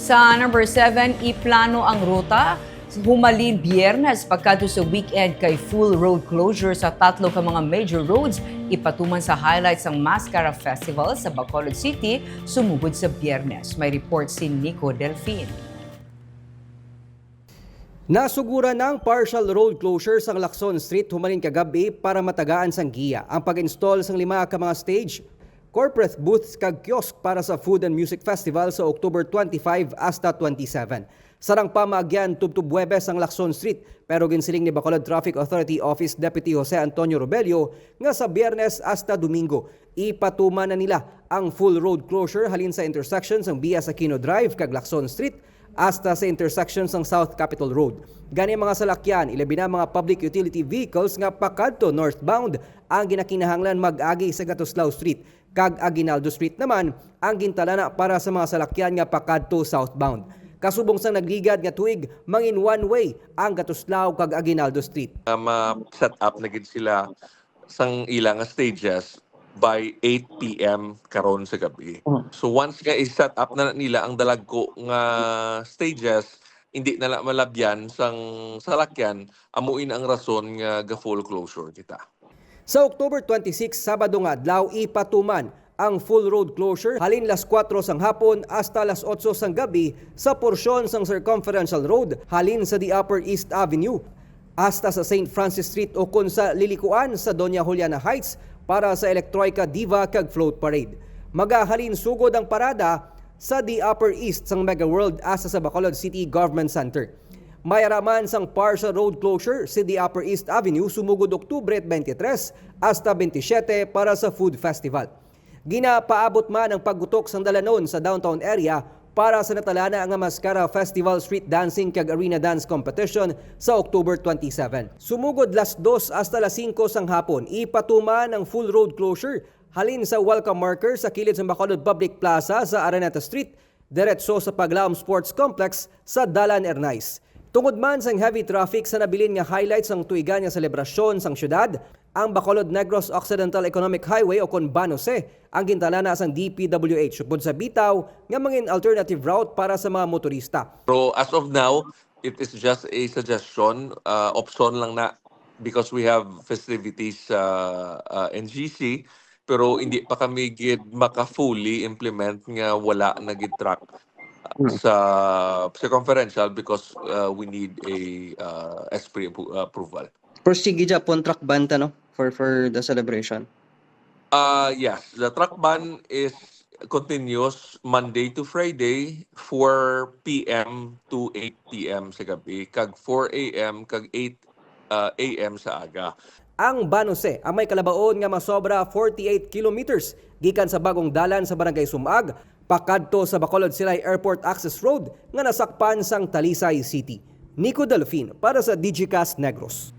Sa number 7, iplano ang ruta humalin biyernes pagkado sa weekend kay full road closure sa tatlo ka mga major roads ipatuman sa highlights ng Mascara Festival sa Bacolod City sumugod sa biyernes. May report si Nico Delfin. Nasugura ng partial road closure sa Lacson Street humalin kagabi para matagaan sang giya ang pag-install sang lima ka mga stage, corporate booths kag kiosk para sa Food and Music Festival sa October 25 hasta 27. Sarang pamagyan tubtub Huwebes ang Lacson Street pero ginsiling ni Bacolod Traffic Authority Office Deputy Jose Antonio Robelio nga sa Biyernes hasta Domingo ipatuman na nila ang full road closure halin sa intersections ng Bias Aquino Drive kag Lacson Street hasta sa intersections ng South Capitol Road. Gani mga salakyan, ilabi na mga public utility vehicles nga pakadto northbound ang ginakinahanglan mag-agi sa Gatoslao Street kag Aguinaldo Street naman ang gintalana para sa mga salakyan nga pakadto southbound. Kasubong sang nagligad nga tuig mangin one way ang Gatoslao kag Aguinaldo Street. uh, ma-set up na gid sila sang ilang stages by 8 p.m. karon sa gabi. So once nga i-set up na nila ang dalagko nga stages, hindi na la- malabyan sang salakyan, amuin ang rason nga ga full closure kita. Sa October 26, Sabado nga adlaw ipatuman ang full road closure halin las 4 sang hapon hasta las 8 sang gabi sa porsyon sang circumferential road halin sa the Upper East Avenue hasta sa St. Francis Street o kun sa lilikuan sa Doña Juliana Heights para sa Electroica Diva kag Float Parade. Magahalin sugod ang parada sa the Upper East sang Mega World asa sa Bacolod City Government Center. May araman sang partial road closure sa the Upper East Avenue sumugod Oktubre 23 hasta 27 para sa Food Festival. Ginapaabot man ang paggutok sang dalanon sa downtown area para sa natalana ang Mascara Festival Street Dancing kag Arena Dance Competition sa October 27. Sumugod las 2 hasta las 5 sang hapon, ipatuman ang full road closure halin sa welcome marker sa kilid sa Bacolod Public Plaza sa Araneta Street, diretso sa Paglaom Sports Complex sa Dalan Ernais. Tungod man sang heavy traffic sa nabilin nga highlights ng tuigan nga selebrasyon sang syudad, ang Bacolod Negros Occidental Economic Highway o kon Banose ang gintalana sang DPWH upod sa bitaw nga mangin alternative route para sa mga motorista. So as of now, it is just a suggestion, uh, option lang na because we have festivities sa uh, NGC pero hindi pa kami gid maka-fully implement nga wala na gid track uh, sa circumferential because uh, we need a uh, SPRI appro- approval. Persigi Japon truck banta no for for the celebration. Uh, yes, the truck ban is continuous Monday to Friday, 4 p.m. to 8 p.m. sa gabi, kag 4 a.m. kag 8 uh, a.m. sa aga. Ang Banose ang may kalabaon nga masobra 48 kilometers gikan sa bagong dalan sa barangay Sumag pakadto sa Bacolod Silay Airport Access Road nga nasakpan sang Talisay City. Nico Delfin para sa Digicast Negros.